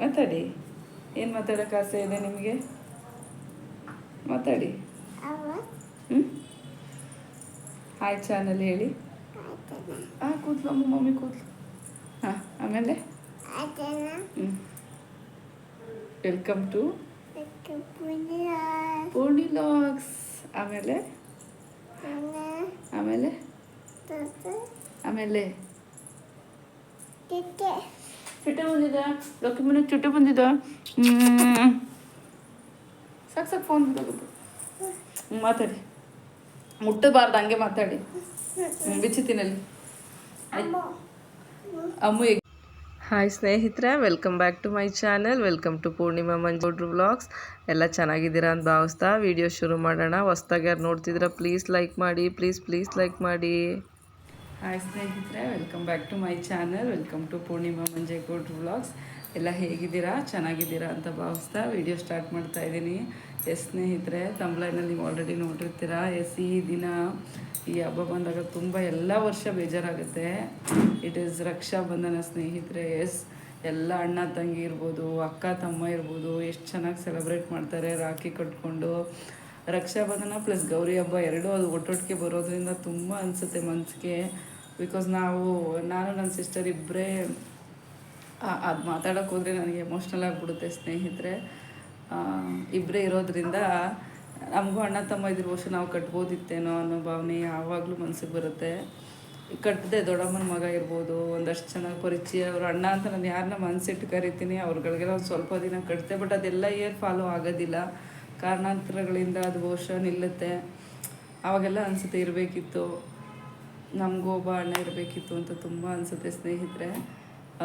ಮಾತಾಡಿ. ಏನು ಮಾತಾಡೋಕೆ ಆಸೆ ಇದೆ ನಿಮಗೆ? ಮಾತಾಡಿ. ಹ್ಞೂ ಹಾಯ್ ಚಾನಲ್ ಹೇಳಿ. ಹಾಂ ಕೂತ್ಲು ಅಮ್ಮ, ಮಮ್ಮಿ ಕೂತ್ಲು. ಹಾಂ, ಆಮೇಲೆ? ಹ್ಞೂ ವೆಲ್ಕಮ್ ಟು ಪೂರ್ಣಿ ಲಾಗ್ಸ್ ಆಮೇಲೆ? ಆಮೇಲೆ? ಆಮೇಲೆ? ಚುಟ್ಟೆ ಬಂದಿದೆ. ಲಕ್ಕಿ ಮನೆ ಚುಟ್ಟೆ ಬಂದಿದೆ. ಸಾಕು ಸಾಕು ಫೋನ್ ಮಾತಾಡಿ. ಮುಟ್ಟಬಾರ್ದು, ಹಂಗೆ ಮಾತಾಡಿ. ಬಿಚ್ಚಿತಿನಲ್ಲಿ ಅಮ್ಮು ಹಾಯ್ ಸ್ನೇಹಿತರೆ welcome back to my channel welcome to Purnima ಮಂಜೋಡ್ರು vlogs ಎಲ್ಲ ಚೆನ್ನಾಗಿದ್ದೀರಾ ಅಂತ ಭಾವಿಸ್ತಾ ವಿಡಿಯೋ ಶುರು ಮಾಡೋಣ. ಹೊಸ್ದಾಗಿ ಯಾರು ನೋಡ್ತಿದ್ದೀರಾ ಪ್ಲೀಸ್ ಲೈಕ್ ಮಾಡಿ ಪ್ಲೀಸ್ ಪ್ಲೀಸ್ ಲೈಕ್ ಮಾಡಿ. ಹಾಯ್ ಸ್ನೇಹಿತರೆ welcome back to my channel welcome to Purnima Manjegowdru vlogs ಎಲ್ಲ ಹೇಗಿದ್ದೀರಾ? ಚೆನ್ನಾಗಿದ್ದೀರಾ ಅಂತ ಭಾವಿಸ್ತಾ ವಿಡಿಯೋ ಸ್ಟಾರ್ಟ್ ಮಾಡ್ತಾ ಇದ್ದೀನಿ. ಎಸ್ ಸ್ನೇಹಿತರೆ ತಂಬ್ಲೈನಲ್ಲಿ ನೀವು ಆಲ್ರೆಡಿ ನೋಡಿರ್ತೀರಾ ಎಸ್ ಈ ದಿನ ಈ ಹಬ್ಬ ಬಂದಾಗ ತುಂಬ ಎಲ್ಲ ವರ್ಷ ಬೇಜಾರಾಗುತ್ತೆ. ಇಟ್ ಈಸ್ ರಕ್ಷಾಬಂಧನ ಸ್ನೇಹಿತರೆ ಎಸ್ ಎಲ್ಲ ಅಣ್ಣ ತಂಗಿ ಇರ್ಬೋದು, ಅಕ್ಕ ತಮ್ಮ ಇರ್ಬೋದು, ಎಷ್ಟು ಚೆನ್ನಾಗಿ ಸೆಲೆಬ್ರೇಟ್ ಮಾಡ್ತಾರೆ, ರಾಖಿ ಕಟ್ಕೊಂಡು. ರಕ್ಷಾಬಂಧನ ಪ್ಲಸ್ ಗೌರಿ ಹಬ್ಬ ಎರಡೂ ಅದು ಒಟ್ಟೊಟ್ಟಿಗೆ ಬರೋದ್ರಿಂದ ತುಂಬ ಅನಿಸುತ್ತೆ ಮನಸ್ಸಿಗೆ ಬಿಕಾಸ್ ನಾವು, ನಾನು ನನ್ನ ಸಿಸ್ಟರ್ ಇಬ್ಬರೇ ಅದು ಮಾತಾಡೋಕೆ ಹೋದರೆ ನನಗೆ ಎಮೋಷ್ನಲ್ ಆಗಿಬಿಡುತ್ತೆ ಸ್ನೇಹಿತರೆ. ಇಬ್ಬರೇ ಇರೋದ್ರಿಂದ ನಮಗೂ ಅಣ್ಣ ತಮ್ಮ ಇದ್ರ ವರ್ಷ ನಾವು ಕಟ್ಬೋದಿತ್ತೇನೋ ಅನ್ನೋ ಭಾವನೆ ಯಾವಾಗಲೂ ಮನಸ್ಸಿಗೆ ಬರುತ್ತೆ. ಕಟ್ಟದೆ ದೊಡ್ಡಮ್ಮನ ಮಗ ಇರ್ಬೋದು, ಒಂದಷ್ಟು ಚೆನ್ನಾಗಿ ಪರಿಚಯ, ಅವ್ರ ಅಣ್ಣ ಅಂತ ನಾನು ಯಾರನ್ನ ಮನಸ್ಸಿಟ್ಟು ಕರಿತೀನಿ, ಅವ್ರುಗಳಿಗೆಲ್ಲ ಒಂದು ಸ್ವಲ್ಪ ದಿನ ಕಟ್ತೆ ಬಟ್ ಅದೆಲ್ಲ ಏನು ಫಾಲೋ ಆಗೋದಿಲ್ಲ. ಕಾರಣಾಂತರಗಳಿಂದ ಅದು ಬಹುಶಃ ನಿಲ್ಲುತ್ತೆ. ಅವಾಗೆಲ್ಲ ಅನಿಸುತ್ತೆ ಇರಬೇಕಿತ್ತು. ನಮಗೂ ಒಬ್ಬ ಅಣ್ಣ ಇರಬೇಕಿತ್ತು ಅಂತ ತುಂಬ ಅನಿಸುತ್ತೆ ಸ್ನೇಹಿತರೆ.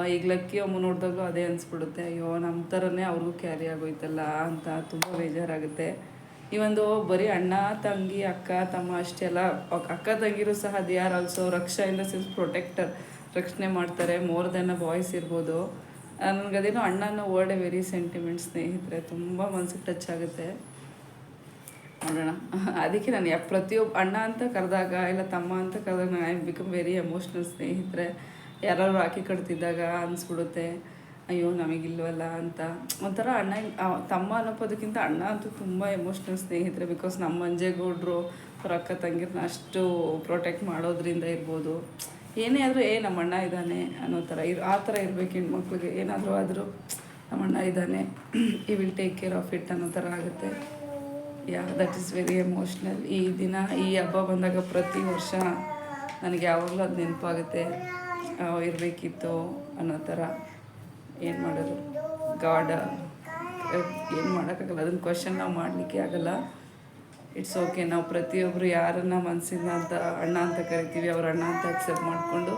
ಈಗ ಲಕ್ಕಿ ಅಮ್ಮ ನೋಡಿದಾಗ ಅದೇ ಅನಿಸ್ಬಿಡುತ್ತೆ. ಅಯ್ಯೋ ನಮ್ಮ ಥರನೇ ಅವ್ರಿಗೂ ಕ್ಯಾರಿ ಆಗೋಯ್ತಲ್ಲ ಅಂತ ತುಂಬ ಬೇಜಾರಾಗುತ್ತೆ. ಈ ಒಂದು ಬರೀ ಅಣ್ಣ, ತಂಗಿ, ಅಕ್ಕ, ತಮ್ಮ ಅಷ್ಟೇ ಅಲ್ಲ ಅಕ್- ಅಕ್ಕ, ತಂಗಿರು ಸಹ they are also Raksha in the sense protector ರಕ್ಷಣೆ ಮಾಡ್ತಾರೆ. ಮೋರ್ ದೆನ್ ಅ ಬಾಯ್ಸ್ ಇರ್ಬೋದು. ನನಗದೇನೋ ಅಣ್ಣನ ವರ್ಡ್ ವೆರಿ ಸೆಂಟಿಮೆಂಟ್ ಸ್ನೇಹಿತರೆ, ತುಂಬ ಮನ್ಸಿಗೆ ಟಚ್ ಆಗುತ್ತೆ. ನೋಡೋಣ. ಅದಕ್ಕೆ ನಾನು ಯಾ ಪ್ರತಿಯೊಬ್ಬ ಅಣ್ಣ ಅಂತ ಕರೆದಾಗ ಇಲ್ಲ ತಮ್ಮ ಅಂತ ಕರೆದಾಗ ನಾನು ಐ ಬಿಕಮ್ ವೆರಿ ಎಮೋಷ್ನಲ್ ಸ್ನೇಹಿತರೆ. ಯಾರು ರಾಖಿ ಕಟ್ತಿದ್ದಾಗ ಅನಿಸ್ಬಿಡುತ್ತೆ, ಅಯ್ಯೋ ನಮಗಿಲ್ವಲ್ಲ ಅಂತ. ಒಂಥರ ಅಣ್ಣ ತಮ್ಮ ಅನ್ನೋದಕ್ಕಿಂತ ಅಣ್ಣ ಅಂತೂ ತುಂಬ ಎಮೋಷ್ನಲ್ ಸ್ನೇಹಿತರೆ ಬಿಕಾಸ್ ನಮ್ಮ ಮಂಜೇಗೌಡರು ಅವ್ರ ಅಕ್ಕ ತಂಗಿರನ್ನ ಅಷ್ಟು ಪ್ರೊಟೆಕ್ಟ್ ಮಾಡೋದ್ರಿಂದ ಇರ್ಬೋದು. ಏನೇ ಆದರೂ, ಏ ನಮ್ಮ ಅಣ್ಣ ಇದ್ದಾನೆ ಅನ್ನೋ ಥರ ಇರ್, ಆ ಥರ ಇರಬೇಕು ಹೆಣ್ಮಕ್ಳಿಗೆ. ಏನಾದರೂ ಆದರೂ ನಮ್ಮ ಅಣ್ಣ ಇದ್ದಾನೆ ಈ will take care of it ಅನ್ನೋ ಥರ ಆಗುತ್ತೆ. Yeah that is very emotional ಈ ದಿನ, ಈ ಹಬ್ಬ ಬಂದಾಗ ಪ್ರತಿ ವರ್ಷ ನನಗೆ ಯಾವಾಗಲೂ ಅದು ನೆನಪಾಗುತ್ತೆ. ಇರಬೇಕಿತ್ತು ಅನ್ನೋ ಥರ ಏನು ಮಾಡೋದು? ಗಾಡ ಏನು ಮಾಡೋಕ್ಕಾಗಲ್ಲ. ಅದನ್ನು ಕ್ವಶನ್ ನಾವು ಮಾಡಲಿಕ್ಕೆ ಆಗಲ್ಲ. ಇಟ್ಸ್ ಓಕೆ ನಾವು ಪ್ರತಿಯೊಬ್ಬರು ಯಾರನ್ನ ಮನಸ್ಸಿಂದ ಅಂತ ಅಣ್ಣ ಅಂತ ಕರಿತೀವಿ, ಅವ್ರ ಅಣ್ಣ ಅಂತ ಅಕ್ಸೆಪ್ಟ್ ಮಾಡಿಕೊಂಡು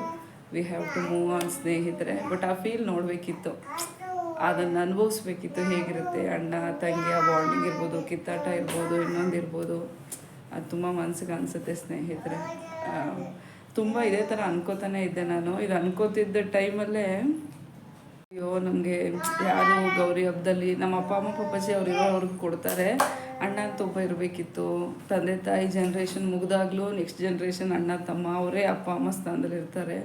we have to move on ಸ್ನೇಹಿತರೆ. ಬಟ್ ಆ ಫೀಲ್ ನೋಡಬೇಕಿತ್ತು. ಅದನ್ನು ಅನುಭವಿಸ್ಬೇಕಿತ್ತು. ಹೇಗಿರುತ್ತೆ? ಅಣ್ಣ, ತಂಗಿ, ಆ ಬಾಂಡಿಂಗ್ ಇರ್ಬೋದು, ಕಿತ್ತಾಟ ಇರ್ಬೋದು, ಇನ್ನೊಂದು ಇರ್ಬೋದು. ಅದು ತುಂಬ ಮನಸ್ಸಿಗೆ ಅನಿಸುತ್ತೆ ಸ್ನೇಹಿತರೆ. ತುಂಬ ಇದೇ ಥರ ಅನ್ಕೋತಾನೆ ಇದ್ದೆ ನಾನು. ಇದು ಅನ್ಕೋತಿದ್ದ ಟೈಮಲ್ಲೇ ಅಯ್ಯೋ, ನಮಗೆ ಯಾರು ಗೌರಿ ಹಬ್ಬದಲ್ಲಿ ನಮ್ಮ ಅಪ್ಪ ಅಮ್ಮ ಪಪ್ಪಾಜಿ ಅವ್ರು ಇರೋ ಅವ್ರಿಗೆ ಕೊಡ್ತಾರೆ. ಅಣ್ಣ ತುಂಬ ಇರಬೇಕಿತ್ತು. ತಂದೆ ತಾಯಿ ಜನ್ರೇಷನ್ ಮುಗಿದಾಗ್ಲೂ ನೆಕ್ಸ್ಟ್ ಜನ್ರೇಷನ್ ಅಣ್ಣ, ತಮ್ಮ ಅವರೇ ಅಪ್ಪ ಅಮ್ಮ ಸ್ಥಾನದಲ್ಲಿ ಇರ್ತಾರೆ.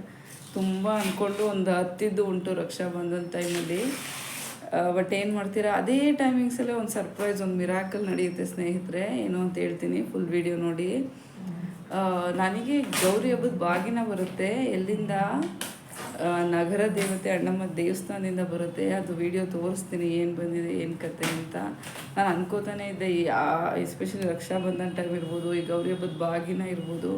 ತುಂಬ ಅಂದ್ಕೊಂಡು ಒಂದು ಹತ್ತಿದ್ದು ಉಂಟು ರಕ್ಷಾಬಂಧನ ಟೈಮಲ್ಲಿ ಬಟ್ ಏನು ಮಾಡ್ತೀರಾ? ಅದೇ ಟೈಮಿಂಗ್ಸಲ್ಲೇ ಒಂದು ಸರ್ಪ್ರೈಸ್ ಒಂದು ಮಿರಾಕಲ್ ನಡೆಯುತ್ತೆ ಸ್ನೇಹಿತರೆ. ಏನು ಅಂತ ಹೇಳ್ತೀನಿ ಫುಲ್ ವಿಡಿಯೋ ನೋಡಿ. ನನಗೆ ಗೌರಿ ಹಬ್ಬದ ಬಾಗಿನ ಬರುತ್ತೆ. ಎಲ್ಲಿಂದ? ನಗರ ದೇವತೆ ಅಣ್ಣಮ್ಮ ದೇವಸ್ಥಾನದಿಂದ ಬರುತ್ತೆ. ಅದು ವಿಡಿಯೋ ತೋರಿಸ್ತೀನಿ, ಏನು ಬಂದಿದೆ, ಏನು ಕತೆ ಅಂತ. ನಾನು ಅನ್ಕೋತಾನೆ ಇದ್ದೆ ಎಸ್ಪೆಷಲಿ ರಕ್ಷಾಬಂಧನ ಟೈಮ್ ಇರ್ಬೋದು, ಈ ಗೌರಿ ಹಬ್ಬದ ಬಾಗಿನ ಇರ್ಬೋದು.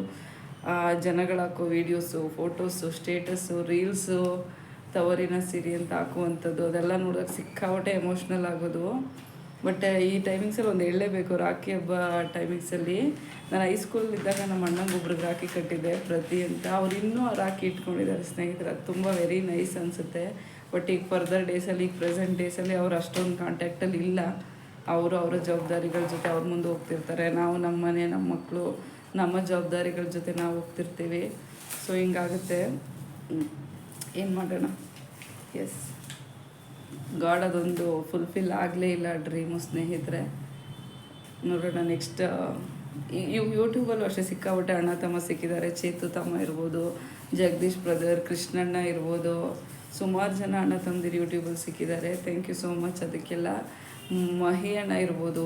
ಜನಗಳ ಹಾಕೋ ವೀಡಿಯೋಸು ಫೋಟೋಸು ಸ್ಟೇಟಸ್ಸು ರೀಲ್ಸು ತವರಿನ ಸಿರಿ ಅಂತ ಹಾಕುವಂಥದ್ದು, ಅದೆಲ್ಲ ನೋಡೋಕ್ಕೆ ಸಿಕ್ಕಾಪಟ್ಟೆ ಎಮೋಷ್ನಲ್ ಆಗೋದು. ಬಟ್ ಈ ಟೈಮಿಂಗ್ಸಲ್ಲಿ ಒಂದು ಹೇಳಲೇಬೇಕು. ರಾಖಿ ಹಬ್ಬ ಟೈಮಿಂಗ್ಸಲ್ಲಿ ನಾನು ಹೈಸ್ಕೂಲ್ ಇದ್ದಾಗ ನಮ್ಮ ಅಣ್ಣಂಗೊಬ್ರಿಗೆ ರಾಖಿ ಕಟ್ಟಿದ್ದೆ, ಪ್ರತಿ ಅಂತ. ಅವ್ರು ಇನ್ನೂ ರಾಖಿ ಇಟ್ಕೊಂಡಿದ್ದಾರೆ ಸ್ನೇಹಿತರ. ತುಂಬ ವೆರಿ ನೈಸ್ ಅನಿಸುತ್ತೆ. ಬಟ್ ಈಗ ಫರ್ದರ್ ಡೇಸಲ್ಲಿ ಈಗ ಪ್ರೆಸೆಂಟ್ ಡೇಸಲ್ಲಿ ಅವ್ರು ಅಷ್ಟೊಂದು ಕಾಂಟ್ಯಾಕ್ಟಲ್ಲಿ ಇಲ್ಲ. ಅವರು ಅವರ ಜವಾಬ್ದಾರಿಗಳ ಜೊತೆ ಅವ್ರ ಮುಂದೆ ಹೋಗ್ತಿರ್ತಾರೆ. ನಾವು ನಮ್ಮ ಮನೆ ನಮ್ಮ ಮಕ್ಕಳು ನಮ್ಮ ಜವಾಬ್ದಾರಿಗಳ ಜೊತೆ ನಾವು ಹೋಗ್ತಿರ್ತೀವಿ. ಸೊ ಹಿಂಗಾಗುತ್ತೆ. ಏನು ಮಾಡೋಣ? ಎಸ್ ಗಾಡ್ ಅದೊಂದು ಫುಲ್ಫಿಲ್ ಆಗಲೇ ಇಲ್ಲ ಡ್ರೀಮು ಸ್ನೇಹಿತರೆ. ನೋಡೋಣ ನೆಕ್ಸ್ಟ್ ಯೂಟ್ಯೂಬಲ್ಲೂ ಅಷ್ಟೇ ಸಿಕ್ಕಾಬಿಟ್ಟೆ ಅಣ್ಣ ತಮ್ಮ ಸಿಕ್ಕಿದ್ದಾರೆ. ಚೇತು ತಮ್ಮ ಇರ್ಬೋದು, ಜಗದೀಶ್ ಬ್ರದರ್ ಕೃಷ್ಣಣ್ಣ ಇರ್ಬೋದು. ಸುಮಾರು ಜನ ಅಣ್ಣ ತಮ್ಮದಿರು ಯೂಟ್ಯೂಬಲ್ಲಿ ಸಿಕ್ಕಿದ್ದಾರೆ. ಥ್ಯಾಂಕ್ ಯು ಸೋ ಮಚ್ ಅದಕ್ಕೆಲ್ಲ. ಮಹಿ ಅಣ್ಣ ಇರ್ಬೋದು.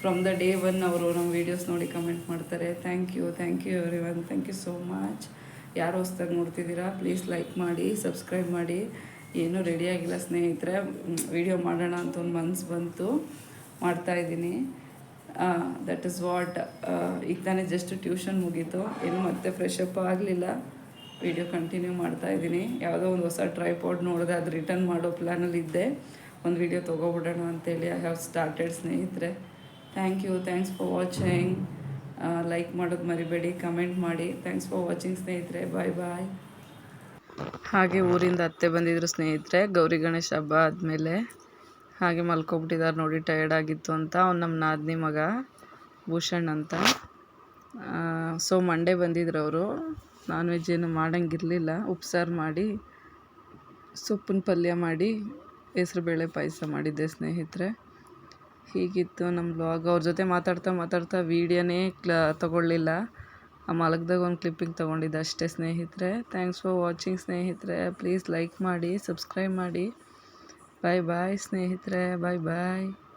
ಫ್ರಮ್ ದ ಡೇ ಒನ್ ಅವರು ನಮ್ಮ ವೀಡಿಯೋಸ್ ನೋಡಿ ಕಮೆಂಟ್ ಮಾಡ್ತಾರೆ. Thank you thank you everyone thank you so much ಯಾರು ಹೊಸ್ದಾಗಿ ನೋಡ್ತಿದ್ದೀರಾ ಪ್ಲೀಸ್ ಲೈಕ್ ಮಾಡಿ ಸಬ್ಸ್ಕ್ರೈಬ್ ಮಾಡಿ. ಏನೂ ರೆಡಿಯಾಗಿಲ್ಲ ಸ್ನೇಹಿತರೆ. ವಿಡಿಯೋ ಮಾಡೋಣ ಅಂತ ಒಂದು ಮನಸ್ಸು ಬಂತು. ಮಾಡ್ತಾಯಿದ್ದೀನಿ ದಟ್ ಇಸ್ ವಾಟ್ ಈಗ ತಾನೇ ಜಸ್ಟ್ ಟ್ಯೂಷನ್ ಮುಗೀತು. ಏನು ಮತ್ತೆ ಫ್ರೆಶ್ ಅಪ್ ಆಗಲಿಲ್ಲ. ವಿಡಿಯೋ ಕಂಟಿನ್ಯೂ ಮಾಡ್ತಾ ಇದ್ದೀನಿ. ಯಾವುದೋ ಒಂದು ಹೊಸ ಟ್ರೈಪಾಡ್ ನೋಡಿದೆ, ಅದು ರಿಟರ್ನ್ ಮಾಡೋ ಪ್ಲ್ಯಾನಲ್ಲಿ ಇದ್ದೆ. ಒಂದು ವಿಡಿಯೋ ತೊಗೊಬಿಡೋಣ ಅಂತೇಳಿ ಐ ಹ್ಯಾವ್ ಸ್ಟಾರ್ಟೆಡ್ ಸ್ನೇಹಿತರೆ. Thank you thanks for watching like ಮಾಡೋದು ಮರಿಬೇಡಿ ಕಮೆಂಟ್ ಮಾಡಿ. ಥ್ಯಾಂಕ್ಸ್ ಫಾರ್ ವಾಚಿಂಗ್ ಸ್ನೇಹಿತರೆ. ಬಾಯ್ ಬಾಯ್ ಹಾಗೆ ಊರಿಂದ ಅತ್ತೆ ಬಂದಿದ್ರು ಸ್ನೇಹಿತರೆ, ಗೌರಿ ಗಣೇಶ ಹಬ್ಬ ಆದಮೇಲೆ ಹಾಗೆ ಮಲ್ಕೊಬಿಟ್ಟಿದ್ದಾರೆ ನೋಡಿ ಟಯರ್ಡ್ ಆಗಿತ್ತು ಅಂತ. ಅವ್ನು ನಮ್ಮ ನಾದಿನಿ ಮಗ ಭೂಷಣ್ ಅಂತ. ಸೊ ಮಂಡೆ ಬಂದಿದ್ರು ಅವರು. ನಾನ್ ವೆಜ್ ಏನು ಮಾಡೋಂಗಿರಲಿಲ್ಲ. ಉಪ್ಸಾರು ಮಾಡಿ, ಸೊಪ್ಪಿನ ಪಲ್ಯ ಮಾಡಿ, ಹೆಸರುಬೇಳೆ ಪಾಯಸ ಮಾಡಿದ್ದೆ ಸ್ನೇಹಿತರೆ. ಹೀಗಿತ್ತು ನಮ್ಮ ಬ್ಲಾಗ್ ಅವ್ರ ಜೊತೆ ಮಾತಾಡ್ತಾ ಮಾತಾಡ್ತಾ ವೀಡಿಯೋನೇ ಕ್ಲ, ತಗೊಳ್ಳಿಲ್ಲ. ಮಲಗ್ದಾಗ ಒಂದು ಕ್ಲಿಪ್ಪಿಂಗ್ ತೊಗೊಂಡಿದ್ದೆ ಅಷ್ಟೇ ಸ್ನೇಹಿತರೆ. ಥ್ಯಾಂಕ್ಸ್ ಫಾರ್ ವಾಚಿಂಗ್ ಸ್ನೇಹಿತರೆ. ಪ್ಲೀಸ್ ಲೈಕ್ ಮಾಡಿ ಸಬ್ಸ್ಕ್ರೈಬ್ ಮಾಡಿ. ಬಾಯ್ ಬಾಯ್ ಸ್ನೇಹಿತರೆ. ಬಾಯ್ ಬಾಯ್